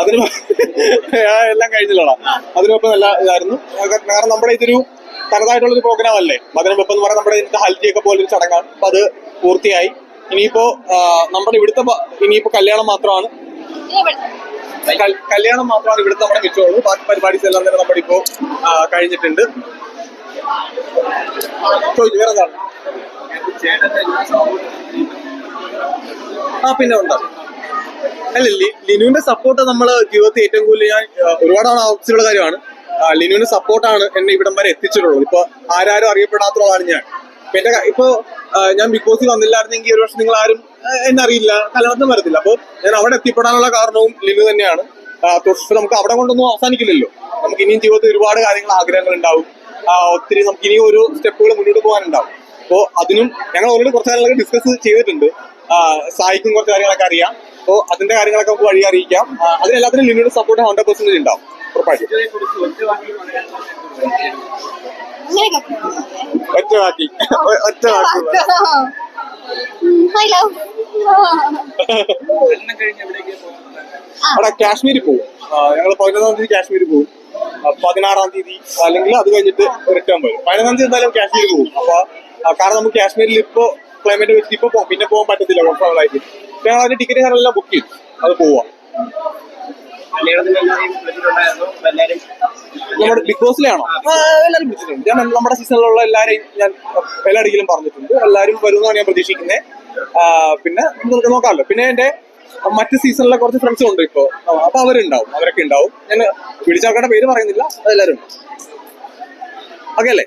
അതിന് എല്ലാം കഴിഞ്ഞില്ലടാ? അതിനൊപ്പം നല്ല ഇതായിരുന്നു. കാരണം നമ്മുടെ ഇതൊരു തനതായിട്ടുള്ള ഒരു പ്രോഗ്രാം അല്ലേ? മധുരം വെപ്പം എന്ന് പറയുന്നത് നമ്മുടെ ഇന്നത്തെ ഹൽദിയൊക്കെ പോലെ ഒരു ചടങ്ങാണ്. അപ്പൊ അത് പൂർത്തിയായി. ഇനിയിപ്പോ നമ്മുടെ ഇവിടുത്തെ ഇനിയിപ്പോ കല്യാണം മാത്രമാണ്. കല്യാണം മാത്രമാണ് ഇവിടുത്തെ നമ്മുടെ മിച്ചമുള്ളൂ. ബാക്കി പരിപാടീസ് എല്ലാം തന്നെ നമ്മുടെ ഇപ്പോ കഴിഞ്ഞിട്ടുണ്ട്. ചോദിച്ചു വേറെ എന്താണ് ആ പിന്നെ ഉണ്ടാവും അല്ല ലിനുവിന്റെ സപ്പോർട്ട് നമ്മൾ ജീവിതത്തിൽ ഏറ്റവും കൂടുതൽ ഞാൻ ഒരുപാട് ആൾ ആവശ്യമുള്ള കാര്യമാണ്. ലിനുവിന്റെ സപ്പോർട്ടാണ് എന്നെ ഇവിടം വരെ എത്തിച്ചിട്ടുള്ളത്. ഇപ്പൊ ആരാരും അറിയപ്പെടാത്തതാണ് ഞാൻ. പിന്നെ എന്റെ ഇപ്പൊ ഞാൻ ബിഗ് ബോസിൽ വന്നില്ലായിരുന്നെങ്കിൽ ഒരു പക്ഷെ നിങ്ങൾ ആരും എന്നെ അറിയില്ല കലവർന്നും വരത്തില്ല. അപ്പൊ ഞാൻ അവിടെ എത്തിപ്പെടാനുള്ള കാരണവും ലിനു തന്നെയാണ്. ആ, നമുക്ക് അവിടെ കൊണ്ടൊന്നും അവസാനിക്കില്ലല്ലോ. നമുക്ക് ഇനിയും ജീവിതത്തിൽ ഒരുപാട് കാര്യങ്ങൾ ആഗ്രഹങ്ങൾ ഉണ്ടാവും. ഒത്തിരി നമുക്ക് ഇനിയും ഒരു സ്റ്റെപ്പുകൾ മുന്നോട്ട് പോകാനുണ്ടാവും. അപ്പോ അതിനും ഞങ്ങൾ ഓൾറെഡി കുറച്ച് കാര്യങ്ങളൊക്കെ ഡിസ്കസ് ചെയ്തിട്ടുണ്ട്. സായിക്കും കുറച്ച് കാര്യങ്ങളൊക്കെ അറിയാം. അപ്പോ അതിന്റെ കാര്യങ്ങളൊക്കെ നമുക്ക് വഴി അറിയിക്കാം. അതിനെല്ലാത്തിനും ലിനുവിന്റെ സപ്പോർട്ട് ഹൺഡ്രഡ് പെർസെന്റേജ് ഉണ്ടാവും. ഉറപ്പായിട്ടും. ഒറ്റ വാക്കി. ഒറ്റ അവിടെ കാശ്മീരിൽ പോകും ഞങ്ങൾ പതിനൊന്നാം തീയതി കാശ്മീരിൽ പോകും പതിനാറാം തീയതി അല്ലെങ്കിൽ അത് കഴിഞ്ഞിട്ട് റിട്ടേൺ വരും. പതിനൊന്നാം തീയതി എന്തായാലും കാശ്മീരിൽ പോകും അപ്പൊ കാരണം നമുക്ക് കാശ്മീരിൽ ഇപ്പോ ക്ലൈമറ്റ് വെച്ചിട്ട് ഇപ്പൊ പോകും പിന്നെ പോകാൻ പറ്റത്തില്ല കുറച്ചാളായിട്ട് ഞങ്ങൾ അതിന്റെ ടിക്കറ്റ് കാര്യങ്ങളെല്ലാം ബുക്ക് ചെയ്തു അത് പോവാം. നമ്മുടെ ബിഗ് ബോസിലാണോ എല്ലാവരും വിളിച്ചിട്ടുണ്ട്. ഞാൻ നമ്മുടെ സീസണിലുള്ള എല്ലാവരെയും ഞാൻ എല്ലായിടയിലും പറഞ്ഞിട്ടുണ്ട്. എല്ലാവരും വരുമെന്നാണ് ഞാൻ പ്രതീക്ഷിക്കുന്നത് പിന്നെ നമുക്ക് നോക്കാമല്ലോ. പിന്നെ എന്റെ മറ്റ് സീസണിലെ കുറച്ച് ഫ്രണ്ട്സും ഉണ്ട് ഇപ്പോ. അപ്പൊ അവരുണ്ടാവും. അവരൊക്കെ ഉണ്ടാവും. ഞാൻ വിളിച്ചാൾക്കാരുടെ പേര് പറയുന്നില്ല. അതെല്ലാവരും ഓക്കെ അല്ലേ?